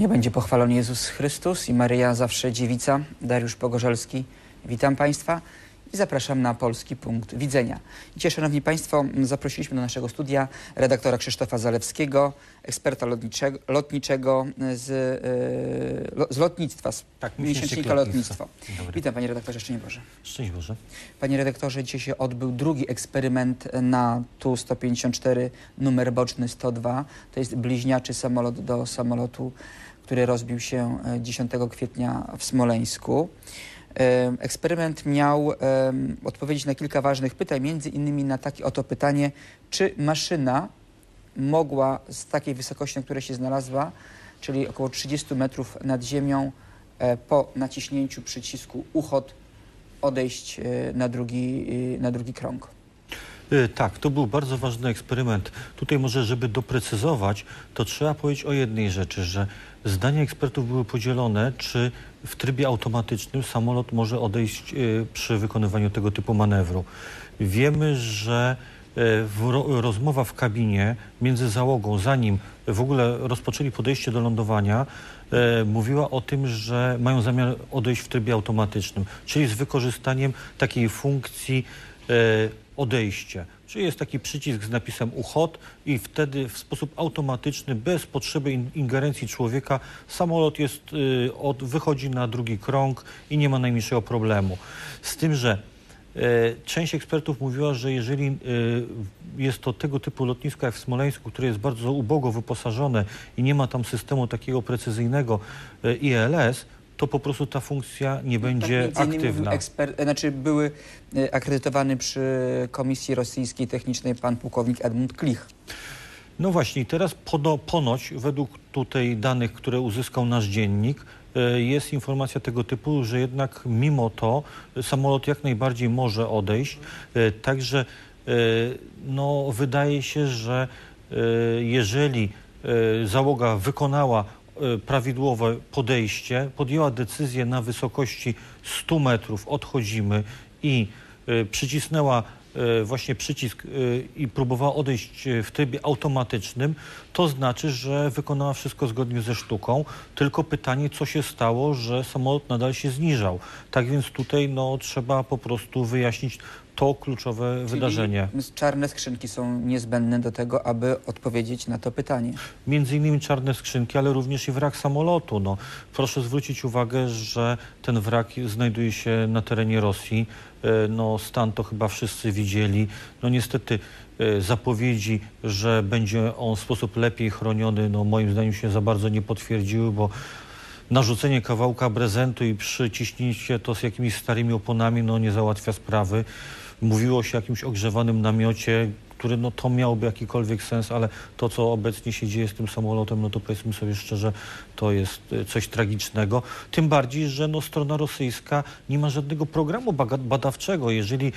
Nie będzie pochwalony Jezus Chrystus i Maryja zawsze dziewica. Dariusz Pogorzelski. Witam Państwa i zapraszam na polski punkt widzenia. Dzisiaj, Szanowni Państwo, zaprosiliśmy do naszego studia redaktora Krzysztofa Zalewskiego, eksperta lotniczego, lotniczego z, lo- z lotnictwa, z Tak, miesięcznika miesięcznik lotnictwo. Witam Panie redaktorze, szczęść Boże. Szczęść Boże. Panie redaktorze, dzisiaj się odbył drugi eksperyment na Tu-154, numer boczny 102. To jest bliźniaczy samolot do samolotu, który rozbił się e, 10 kwietnia w Smoleńsku. E, Eksperyment miał em, odpowiedzieć na kilka ważnych pytań, między innymi na takie oto pytanie, czy maszyna mogła z takiej wysokości, na której się znalazła, czyli około 30 metrów nad ziemią, e, po naciśnięciu przycisku uchod odejść e, na drugi, e, na drugi krąg. E, Tak, to był bardzo ważny eksperyment. Tutaj może, żeby doprecyzować, to trzeba powiedzieć o jednej rzeczy, że zdania ekspertów były podzielone, czy w trybie automatycznym samolot może odejść e, przy wykonywaniu tego typu manewru. Wiemy, że e, rozmowa w kabinie między załogą, zanim w ogóle rozpoczęli podejście do lądowania, mówiła o tym, że mają zamiar odejść w trybie automatycznym, czyli z wykorzystaniem takiej funkcji odejście. Czyli jest taki przycisk z napisem uchod i wtedy w sposób automatyczny, bez potrzeby in- ingerencji człowieka, samolot jest, y, od, wychodzi na drugi krąg i nie ma najmniejszego problemu. Z tym, że e, część ekspertów mówiła, że jeżeli e, jest to tego typu lotnisko jak w Smoleńsku, które jest bardzo ubogo wyposażone i nie ma tam systemu takiego precyzyjnego ILS, to po prostu ta funkcja nie będzie tak, między innymi aktywna. Eksper, znaczy były e, akredytowany przy Komisji Rosyjskiej Technicznej pan pułkownik Edmund Klich. No właśnie, teraz pono, ponoć, według tutaj danych, które uzyskał nasz dziennik, e, jest informacja tego typu, że jednak mimo to samolot jak najbardziej może odejść. E, Także no, wydaje się, że jeżeli załoga wykonała prawidłowe podejście, podjęła decyzję na wysokości 100 metrów, odchodzimy i e, przycisnęła e, właśnie przycisk e, i próbowała odejść e, w trybie automatycznym, to znaczy, że wykonała wszystko zgodnie ze sztuką. Tylko pytanie, co się stało, że samolot nadal się zniżał. Tak więc tutaj no, trzeba po prostu wyjaśnić to kluczowe wydarzenie. Czyli czarne skrzynki są niezbędne do tego, aby odpowiedzieć na to pytanie. Między innymi czarne skrzynki, ale również i wrak samolotu. No, proszę zwrócić uwagę, że ten wrak znajduje się na terenie Rosji. E, No, stan to chyba wszyscy widzieli. No niestety e, zapowiedzi, że będzie on w sposób lepiej chroniony, no moim zdaniem się za bardzo nie potwierdziły, bo narzucenie kawałka prezentu i przyciśnięcie to z jakimiś starymi oponami, no nie załatwia sprawy. Mówiło się o jakimś ogrzewanym namiocie, który no to miałoby jakikolwiek sens, ale to, co obecnie się dzieje z tym samolotem, no to powiedzmy sobie szczerze, to jest e, coś tragicznego. Tym bardziej, że no strona rosyjska nie ma żadnego programu badawczego. Jeżeli e,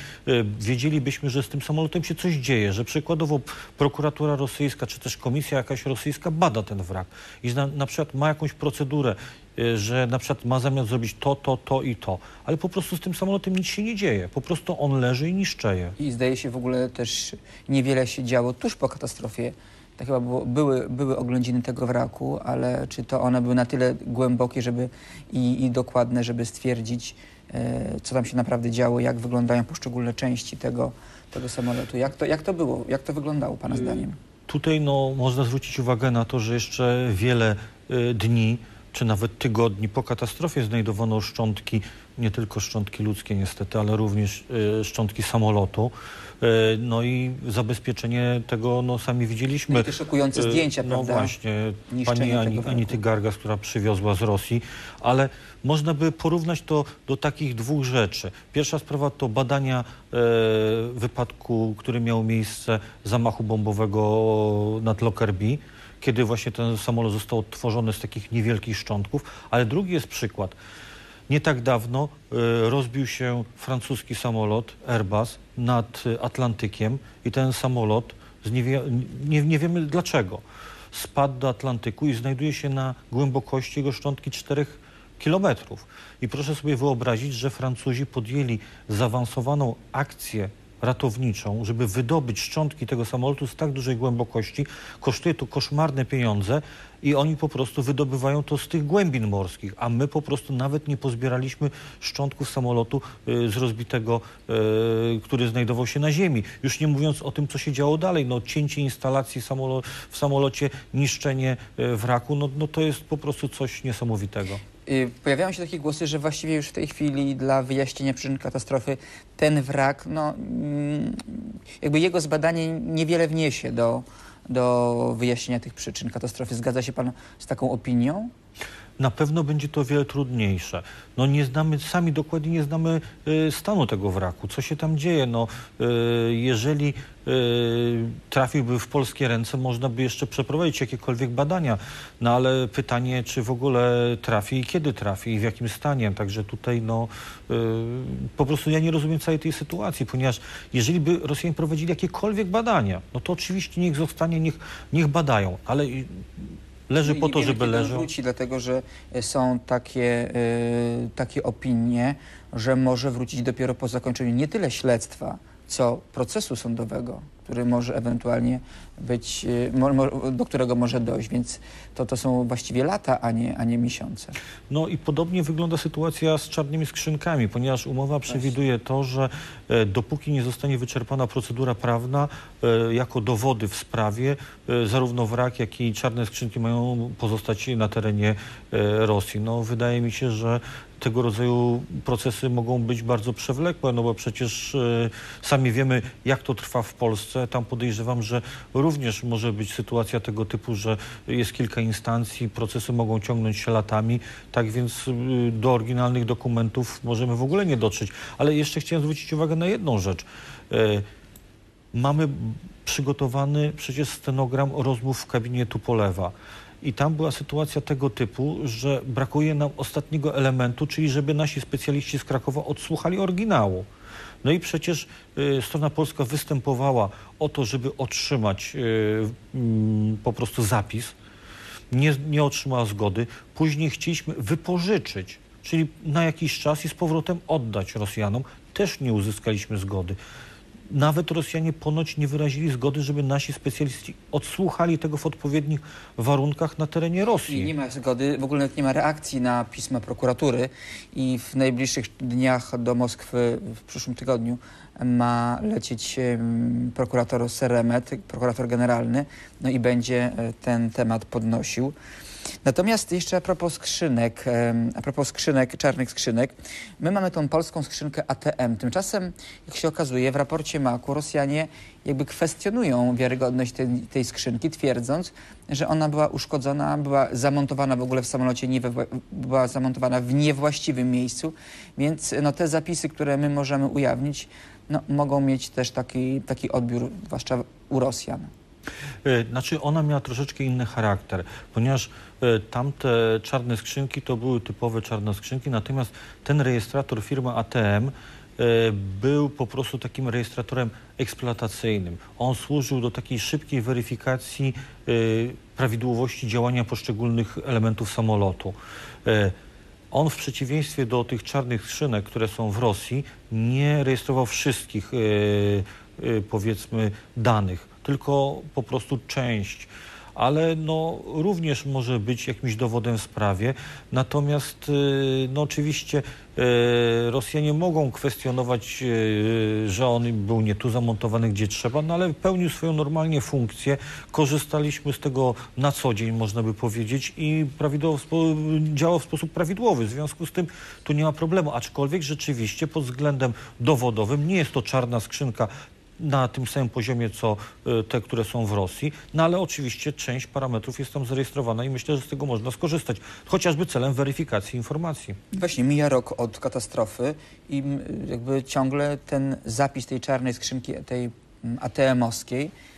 wiedzielibyśmy, że z tym samolotem się coś dzieje, że przykładowo prokuratura rosyjska, czy też komisja jakaś rosyjska bada ten wrak i na, na przykład ma jakąś procedurę, że na przykład ma zamiar zrobić to, to, to i to, ale po prostu z tym samolotem nic się nie dzieje. Po prostu on leży i niszczeje. I zdaje się w ogóle też niewiele się działo tuż po katastrofie. Tak chyba było, były, były oględziny tego wraku, ale czy to one były na tyle głębokie żeby i, i dokładne, żeby stwierdzić, e, co tam się naprawdę działo, jak wyglądają poszczególne części tego, tego samolotu. Jak to, jak to było? Jak to wyglądało Pana zdaniem? Tutaj no, można zwrócić uwagę na to, że jeszcze wiele y, dni, czy nawet tygodni po katastrofie znajdowano szczątki, nie tylko szczątki ludzkie niestety, ale również y, szczątki samolotu. Y, no i zabezpieczenie tego, no sami widzieliśmy. No te szokujące Y, zdjęcia, no prawda? właśnie, Niszczenia pani Ani. Anity Gargas, która przywiozła z Rosji, ale można by porównać to do takich dwóch rzeczy. Pierwsza sprawa to badania e, wypadku, który miał miejsce zamachu bombowego nad Lockerbie, kiedy właśnie ten samolot został odtworzony z takich niewielkich szczątków, ale drugi jest przykład. Nie tak dawno e, rozbił się francuski samolot Airbus nad e, Atlantykiem i ten samolot, nie, nie, nie wiemy dlaczego, spadł do Atlantyku i znajduje się na głębokości jego szczątki 4 kilometrów. I proszę sobie wyobrazić, że Francuzi podjęli zaawansowaną akcję ratowniczą, żeby wydobyć szczątki tego samolotu z tak dużej głębokości. Kosztuje to koszmarne pieniądze i oni po prostu wydobywają to z tych głębin morskich, a my po prostu nawet nie pozbieraliśmy szczątków samolotu y, z rozbitego, y, który znajdował się na ziemi. Już nie mówiąc o tym, co się działo dalej. No, cięcie instalacji w samolocie, niszczenie y, wraku, no, no to jest po prostu coś niesamowitego. Y, Pojawiają się takie głosy, że właściwie już w tej chwili dla wyjaśnienia przyczyn katastrofy ten wrak, no, mm, jakby jego zbadanie niewiele wniesie do, do wyjaśnienia tych przyczyn katastrofy. Zgadza się Pan z taką opinią? Na pewno będzie to wiele trudniejsze. No nie znamy, sami dokładnie nie znamy y, stanu tego wraku, co się tam dzieje. No, y, jeżeli y, trafiłby w polskie ręce, można by jeszcze przeprowadzić jakiekolwiek badania, no ale pytanie, czy w ogóle trafi i kiedy trafi i w jakim stanie. Także tutaj no, po prostu ja nie rozumiem całej tej sytuacji, ponieważ jeżeli by Rosjanie prowadzili jakiekolwiek badania, no to oczywiście niech zostanie, niech, niech badają, ale leży po to, wiemy, żeby leżał. wróci, dlatego że y, są takie, y, takie opinie, że może wrócić dopiero po zakończeniu nie tyle śledztwa, co procesu sądowego, który może ewentualnie być, mo, do którego może dojść, więc to, to są właściwie lata, a nie, a nie miesiące. No i podobnie wygląda sytuacja z czarnymi skrzynkami, ponieważ umowa przewiduje to, że e, dopóki nie zostanie wyczerpana procedura prawna, e, jako dowody w sprawie, e, zarówno wrak, jak i czarne skrzynki mają pozostać na terenie e, Rosji. No wydaje mi się, że tego rodzaju procesy mogą być bardzo przewlekłe, no bo przecież e, sami wiemy, jak to trwa w Polsce. Tam podejrzewam, że również może być sytuacja tego typu, że jest kilka instancji, procesy mogą ciągnąć się latami, tak więc y, do oryginalnych dokumentów możemy w ogóle nie dotrzeć. Ale jeszcze chciałem zwrócić uwagę na jedną rzecz. E, Mamy przygotowany przecież stenogram rozmów w kabinie Tupolewa. I tam była sytuacja tego typu, że brakuje nam ostatniego elementu, czyli żeby nasi specjaliści z Krakowa odsłuchali oryginału. No i przecież y, strona polska występowała o to, żeby otrzymać y, mm, po prostu zapis. Nie, nie otrzymała zgody. Później chcieliśmy wypożyczyć, czyli na jakiś czas i z powrotem oddać Rosjanom. Też nie uzyskaliśmy zgody. Nawet Rosjanie ponoć nie wyrazili zgody, żeby nasi specjaliści odsłuchali tego w odpowiednich warunkach na terenie Rosji. I nie ma zgody, w ogóle nie ma reakcji na pisma prokuratury i w najbliższych dniach do Moskwy w przyszłym tygodniu ma lecieć prokurator Seremet, prokurator generalny, no i będzie e, ten temat podnosił. Natomiast jeszcze a propos skrzynek, a propos skrzynek, czarnych skrzynek, my mamy tą polską skrzynkę ATM. Tymczasem, jak się okazuje, w raporcie MAK-u Rosjanie jakby kwestionują wiarygodność tej, tej skrzynki, twierdząc, że ona była uszkodzona, była zamontowana w ogóle w samolocie, nie we, była zamontowana w niewłaściwym miejscu, więc no, te zapisy, które my możemy ujawnić, no, mogą mieć też taki, taki odbiór, zwłaszcza u Rosjan. E, Znaczy ona miała troszeczkę inny charakter, ponieważ e, tamte czarne skrzynki to były typowe czarne skrzynki, natomiast ten rejestrator firmy ATM e, był po prostu takim rejestratorem eksploatacyjnym. On służył do takiej szybkiej weryfikacji prawidłowości działania poszczególnych elementów samolotu. On w przeciwieństwie do tych czarnych skrzynek, które są w Rosji, nie rejestrował wszystkich, powiedzmy, danych, tylko po prostu część. Ale no, również może być jakimś dowodem w sprawie. Natomiast e, no, oczywiście e, Rosjanie mogą kwestionować, e, że on był nie tu zamontowany, gdzie trzeba, no ale pełnił swoją normalnie funkcję. Korzystaliśmy z tego na co dzień, można by powiedzieć, i działał w sposób prawidłowy. W związku z tym tu nie ma problemu. Aczkolwiek rzeczywiście pod względem dowodowym nie jest to czarna skrzynka na tym samym poziomie, co y, te, które są w Rosji, no ale oczywiście część parametrów jest tam zarejestrowana i myślę, że z tego można skorzystać, chociażby celem weryfikacji informacji. Właśnie mija rok od katastrofy i jakby ciągle ten zapis tej czarnej skrzynki, tej ATM-owskiej e,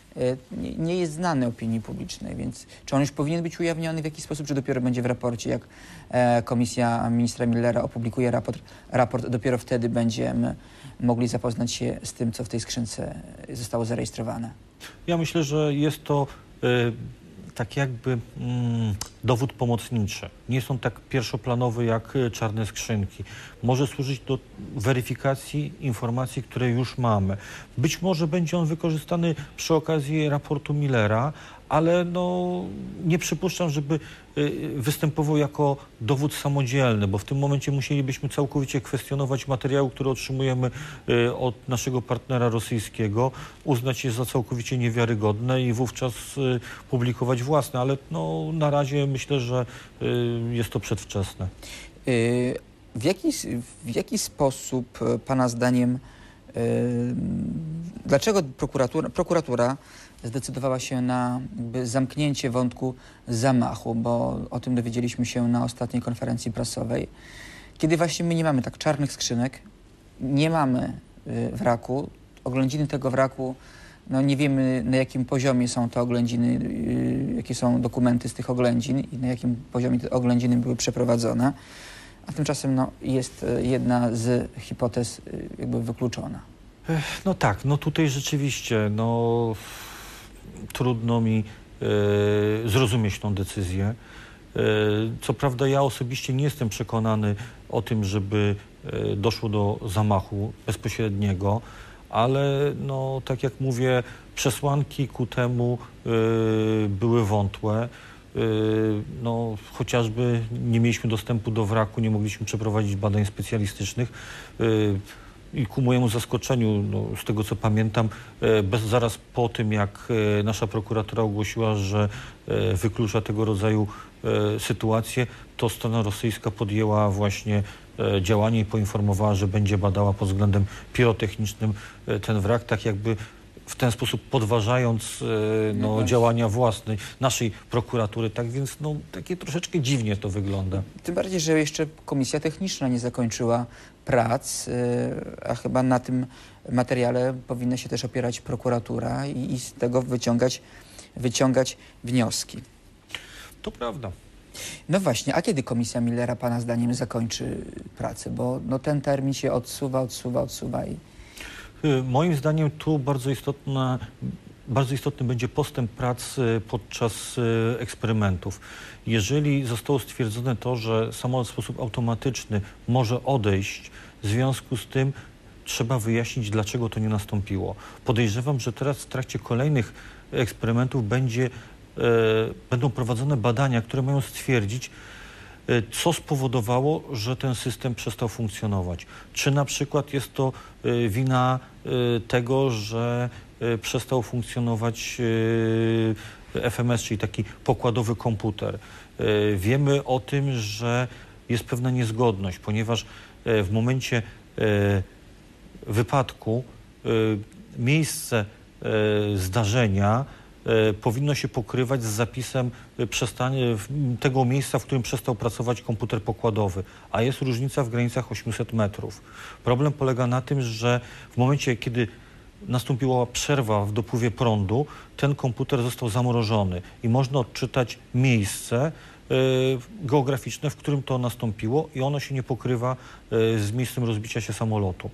nie, nie jest znany opinii publicznej, więc czy on już powinien być ujawniony w jakiś sposób, czy dopiero będzie w raporcie, jak e, komisja ministra Millera opublikuje raport, raport dopiero wtedy będziemy mogli zapoznać się z tym, co w tej skrzynce zostało zarejestrowane. Ja myślę, że jest to y, tak jakby mm, dowód pomocniczy. Nie są tak pierwszoplanowy jak y, czarne skrzynki. Może służyć do weryfikacji informacji, które już mamy. Być może będzie on wykorzystany przy okazji raportu Millera, ale no, nie przypuszczam, żeby y, występował jako dowód samodzielny, bo w tym momencie musielibyśmy całkowicie kwestionować materiały, które otrzymujemy y, od naszego partnera rosyjskiego, uznać je za całkowicie niewiarygodne i wówczas y, publikować własne, ale no, na razie myślę, że jest to przedwczesne. W jaki, w jaki sposób Pana zdaniem, dlaczego prokuratura, prokuratura zdecydowała się na zamknięcie wątku zamachu, bo o tym dowiedzieliśmy się na ostatniej konferencji prasowej. Kiedy właśnie my nie mamy tak czarnych skrzynek, nie mamy y, wraku, oględziny tego wraku, no nie wiemy na jakim poziomie są te oględziny, y, jakie są dokumenty z tych oględzin i na jakim poziomie te oględziny były przeprowadzone, a tymczasem no, jest y, jedna z hipotez jakby wykluczona. No tak, no tutaj rzeczywiście, no trudno mi e, zrozumieć tą decyzję. E, co prawda ja osobiście nie jestem przekonany o tym, żeby e, doszło do zamachu bezpośredniego, ale no, tak jak mówię, przesłanki ku temu były wątłe. No, chociażby nie mieliśmy dostępu do wraku, nie mogliśmy przeprowadzić badań specjalistycznych i ku mojemu zaskoczeniu, no, z tego co pamiętam, e, bez, zaraz po tym, jak e, nasza prokuratura ogłosiła, że e, wyklucza tego rodzaju sytuacje, to strona rosyjska podjęła właśnie działanie i poinformowała, że będzie badała pod względem pirotechnicznym ten wrak, tak jakby w ten sposób podważając no, no działania własnej, naszej prokuratury. Tak więc no, takie troszeczkę dziwnie to wygląda. Tym bardziej, że jeszcze komisja techniczna nie zakończyła prac, y, a chyba na tym materiale powinna się też opierać prokuratura i, i z tego wyciągać, wyciągać wnioski. To prawda. No właśnie, a kiedy komisja Millera Pana zdaniem zakończy pracę? Bo no, ten termin się odsuwa, odsuwa, odsuwa i... Y, moim zdaniem tu bardzo istotna bardzo istotny będzie postęp prac podczas eksperymentów. Jeżeli zostało stwierdzone to, że samolot w sposób automatyczny może odejść, w związku z tym trzeba wyjaśnić, dlaczego to nie nastąpiło. Podejrzewam, że teraz w trakcie kolejnych eksperymentów będzie, e, będą prowadzone badania, które mają stwierdzić, e, co spowodowało, że ten system przestał funkcjonować. Czy na przykład jest to e, wina e, tego, że e, przestał funkcjonować e, FMS, czyli taki pokładowy komputer. E, wiemy o tym, że jest pewna niezgodność, ponieważ e, w momencie e, wypadku miejsce zdarzenia powinno się pokrywać z zapisem tego miejsca, w którym przestał pracować komputer pokładowy, a jest różnica w granicach 800 metrów. Problem polega na tym, że w momencie, kiedy nastąpiła przerwa w dopływie prądu, ten komputer został zamrożony i można odczytać miejsce y, geograficzne, w którym to nastąpiło i ono się nie pokrywa y, z miejscem rozbicia się samolotu.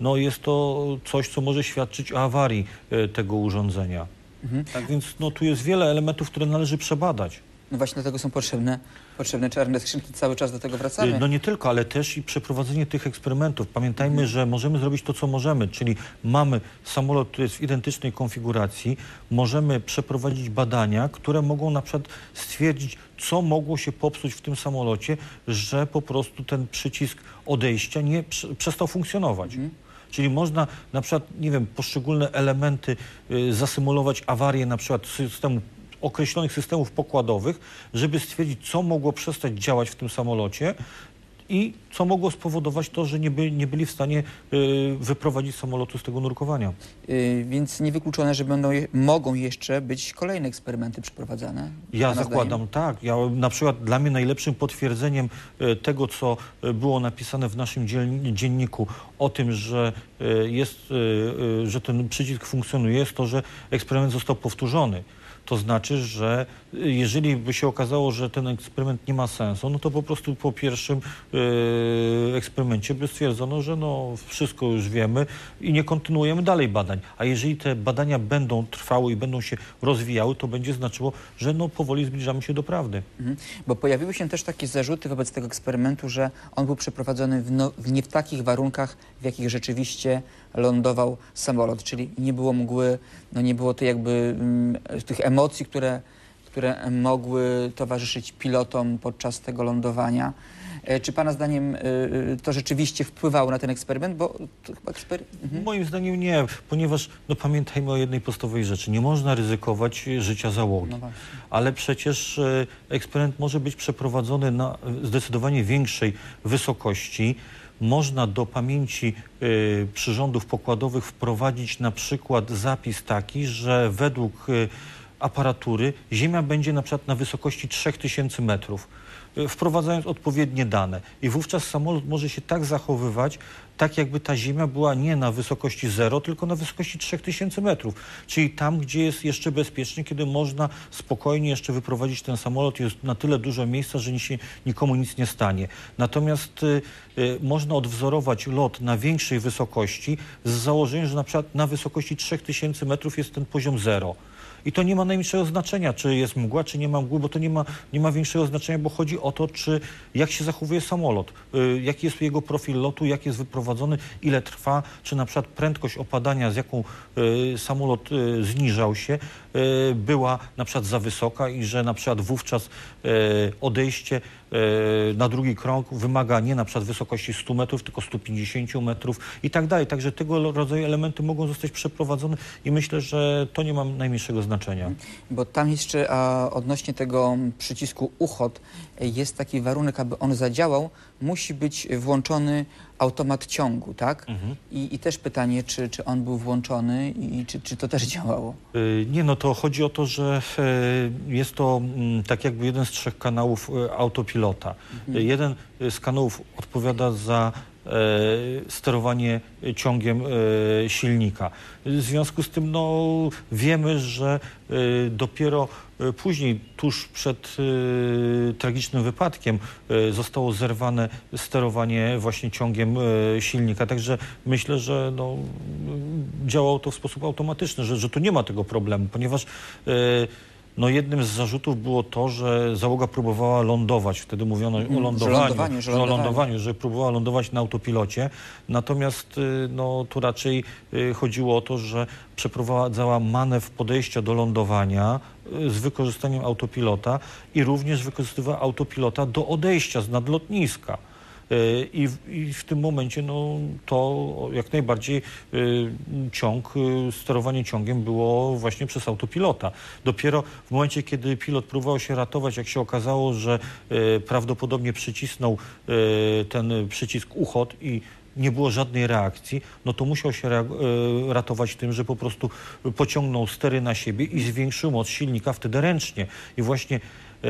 No jest to coś, co może świadczyć o awarii y, tego urządzenia. Mhm. Tak więc no, tu jest wiele elementów, które należy przebadać. No właśnie dlatego są potrzebne, potrzebne czarne skrzynki, cały czas do tego wracamy. No nie tylko, ale też i przeprowadzenie tych eksperymentów. Pamiętajmy, mhm. że możemy zrobić to, co możemy, czyli mamy samolot, który jest w identycznej konfiguracji, możemy przeprowadzić badania, które mogą na przykład stwierdzić, co mogło się popsuć w tym samolocie, że po prostu ten przycisk odejścia nie przestał funkcjonować. Mhm. Czyli można na przykład, nie wiem, poszczególne elementy y, zasymulować awarię na przykład systemu określonych systemów pokładowych, żeby stwierdzić, co mogło przestać działać w tym samolocie i co mogło spowodować to, że nie, by, nie byli w stanie y, wyprowadzić samolotu z tego nurkowania. Yy, więc niewykluczone, że będą, mogą jeszcze być kolejne eksperymenty przeprowadzane? Ja zakładam zdaniem? tak. Ja, na przykład dla mnie najlepszym potwierdzeniem y, tego, co y, było napisane w naszym dzienniku o tym, że, y, jest, że ten przycisk funkcjonuje, jest to, że eksperyment został powtórzony. To znaczy, że jeżeli by się okazało, że ten eksperyment nie ma sensu, no to po prostu po pierwszym y, eksperymencie by stwierdzono, że no wszystko już wiemy i nie kontynuujemy dalej badań. A jeżeli te badania będą trwały i będą się rozwijały, to będzie znaczyło, że no powoli zbliżamy się do prawdy. Mhm. Bo pojawiły się też takie zarzuty wobec tego eksperymentu, że on był przeprowadzony w no, w nie w takich warunkach, w jakich rzeczywiście lądował samolot, czyli nie było mgły, no nie było to jakby mm, tych emocji, które, które mogły towarzyszyć pilotom podczas tego lądowania. E, Czy Pana zdaniem y, y, to rzeczywiście wpływało na ten eksperyment? Bo to chyba ekspery... mhm. Moim zdaniem nie, ponieważ no pamiętajmy o jednej podstawowej rzeczy. Nie można ryzykować e, życia załogi. No ale przecież e, eksperyment może być przeprowadzony na e, zdecydowanie większej wysokości. Można do pamięci e, przyrządów pokładowych wprowadzić na przykład zapis taki, że według e, aparatury Ziemia będzie na przykład na wysokości 3000 metrów, e, wprowadzając odpowiednie dane. I wówczas samolot może się tak zachowywać, tak jakby ta Ziemia była nie na wysokości 0, tylko na wysokości 3000 metrów. Czyli tam, gdzie jest jeszcze bezpiecznie, kiedy można spokojnie jeszcze wyprowadzić ten samolot, jest na tyle dużo miejsca, że się nikomu nic nie stanie. Natomiast y, y, można odwzorować lot na większej wysokości z założeniem, że na przykład na wysokości 3000 metrów jest ten poziom 0. I to nie ma najmniejszego znaczenia, czy jest mgła, czy nie ma mgły, bo to nie ma, nie ma większego znaczenia, bo chodzi o to, czy jak się zachowuje samolot, y, jaki jest jego profil lotu, jak jest wyprowadzony, ile trwa, czy na przykład prędkość opadania, z jaką y, samolot y, zniżał się, y, była na przykład za wysoka i że na przykład wówczas y, odejście na drugi krąg wymaga nie na przykład wysokości 100 metrów, tylko 150 metrów i tak dalej. Także tego rodzaju elementy mogą zostać przeprowadzone i myślę, że to nie ma najmniejszego znaczenia. Bo tam jeszcze a, odnośnie tego przycisku UHOT e, jest taki warunek, aby on zadziałał, musi być włączony automat ciągu, tak? Mhm. I, I też pytanie, czy, czy on był włączony i czy, czy to też działało? Y, Nie, no to chodzi o to, że e, jest to mm, tak jakby jeden z trzech kanałów e, autopilota. Y, Jeden y, z kanałów odpowiada za e, sterowanie ciągiem e, silnika. W związku z tym no, wiemy, że e, dopiero e, później, tuż przed e, tragicznym wypadkiem, e, zostało zerwane sterowanie właśnie ciągiem e, silnika. Także myślę, że no, działało to w sposób automatyczny, że, że tu nie ma tego problemu, ponieważ e, no jednym z zarzutów było to, że załoga próbowała lądować. Wtedy mówiono Mhm, o że lądowaniu, że że lądowaniu, że próbowała lądować na autopilocie. Natomiast y, no, tu raczej y, chodziło o to, że przeprowadzała manewr podejścia do lądowania y, z wykorzystaniem autopilota i również wykorzystywała autopilota do odejścia z nadlotniska. Y, I w, I w tym momencie no, to jak najbardziej y, ciąg, y, sterowanie ciągiem było właśnie przez autopilota. Dopiero w momencie, kiedy pilot próbował się ratować, jak się okazało, że prawdopodobnie przycisnął ten przycisk UHOT i nie było żadnej reakcji, no to musiał się ratować tym, że po prostu pociągnął stery na siebie i zwiększył moc silnika wtedy ręcznie. I właśnie e,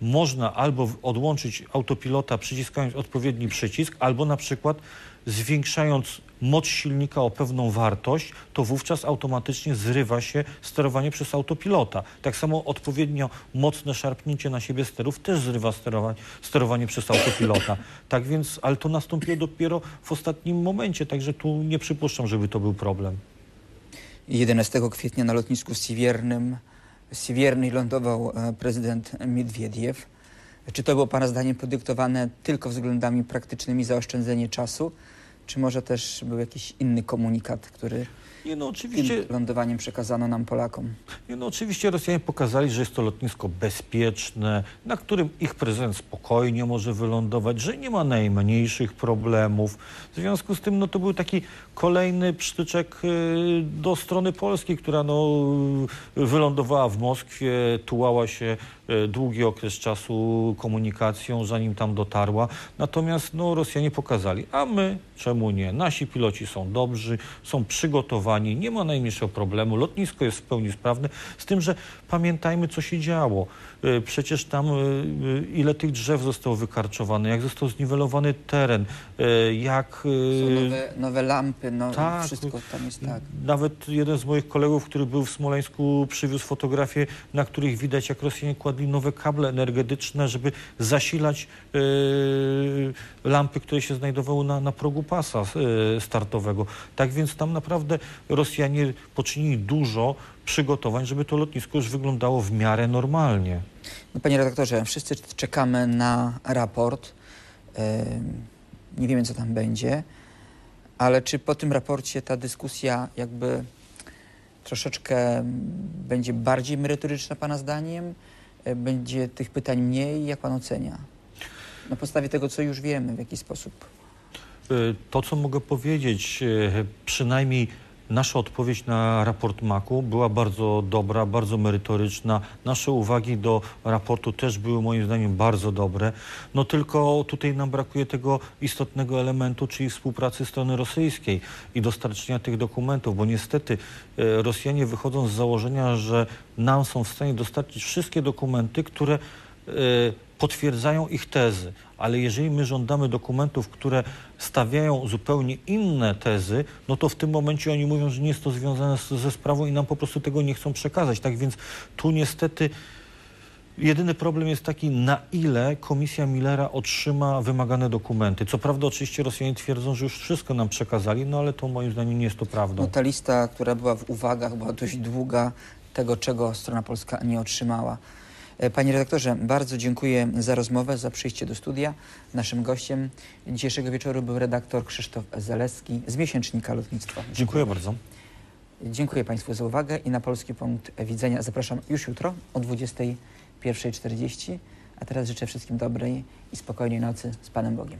można albo odłączyć autopilota przyciskając odpowiedni przycisk, albo na przykład zwiększając moc silnika o pewną wartość, to wówczas automatycznie zrywa się sterowanie przez autopilota. Tak samo odpowiednio mocne szarpnięcie na siebie sterów też zrywa sterowanie, sterowanie przez autopilota. Tak więc, ale to nastąpiło dopiero w ostatnim momencie, także tu nie przypuszczam, żeby to był problem. 11 kwietnia na lotnisku Siwiernym, Siwiernej lądował e, prezydent Miedwiediew. Czy to było Pana zdaniem podyktowane tylko względami praktycznymi zaoszczędzenie czasu, czy może też był jakiś inny komunikat, który Nie, no oczywiście tym lądowaniem przekazano nam Polakom? Nie, No oczywiście Rosjanie pokazali, że jest to lotnisko bezpieczne, na którym ich prezydent spokojnie może wylądować, że nie ma najmniejszych problemów. W związku z tym no, to był taki kolejny przytyczek y, do strony polskiej, która no, wylądowała w Moskwie, tułała się długi okres czasu komunikacją, zanim tam dotarła. Natomiast no, Rosjanie pokazali, a my czemu nie? Nasi piloci są dobrzy, są przygotowani, nie ma najmniejszego problemu, lotnisko jest w pełni sprawne, z tym, że pamiętajmy, co się działo. E, Przecież tam e, e, ile tych drzew zostało wykarczowane, jak został zniwelowany teren, jak... Są nowe, nowe lampy, no tak, wszystko tam jest tak. Nawet jeden z moich kolegów, który był w Smoleńsku, przywiózł fotografie, na których widać, jak Rosjanie kładli nowe kable energetyczne, żeby zasilać lampy, które się znajdowały na, na progu pasa e, startowego. Tak więc tam naprawdę Rosjanie poczynili dużo przygotowań, żeby to lotnisko już wyglądało w miarę normalnie. No, panie redaktorze, wszyscy czekamy na raport. Nie wiemy, co tam będzie, ale czy po tym raporcie ta dyskusja jakby troszeczkę będzie bardziej merytoryczna Pana zdaniem? Będzie tych pytań mniej? Jak Pan ocenia? Na podstawie tego, co już wiemy, w jaki sposób? E, To, co mogę powiedzieć, e, przynajmniej nasza odpowiedź na raport MAK-u była bardzo dobra, bardzo merytoryczna. Nasze uwagi do raportu też były moim zdaniem bardzo dobre. No tylko tutaj nam brakuje tego istotnego elementu, czyli współpracy strony rosyjskiej i dostarczenia tych dokumentów, bo niestety e, Rosjanie wychodzą z założenia, że nam są w stanie dostarczyć wszystkie dokumenty, które potwierdzają ich tezy, ale jeżeli my żądamy dokumentów, które stawiają zupełnie inne tezy, no to w tym momencie oni mówią, że nie jest to związane z, ze sprawą i nam po prostu tego nie chcą przekazać. Tak więc tu niestety jedyny problem jest taki, na ile komisja Millera otrzyma wymagane dokumenty. Co prawda oczywiście Rosjanie twierdzą, że już wszystko nam przekazali, no ale to moim zdaniem nie jest to prawdą. No, ta lista, która była w uwagach, była dość długa, tego, czego strona polska nie otrzymała. E, Panie redaktorze, bardzo dziękuję za rozmowę, za przyjście do studia. Naszym gościem dzisiejszego wieczoru był redaktor Krzysztof Zaleski z miesięcznika Lotnictwa. Dziękuję bardzo. Dziękuję Państwu za uwagę i na Polski Punkt Widzenia zapraszam już jutro o 21.40. A teraz życzę wszystkim dobrej i spokojnej nocy z Panem Bogiem.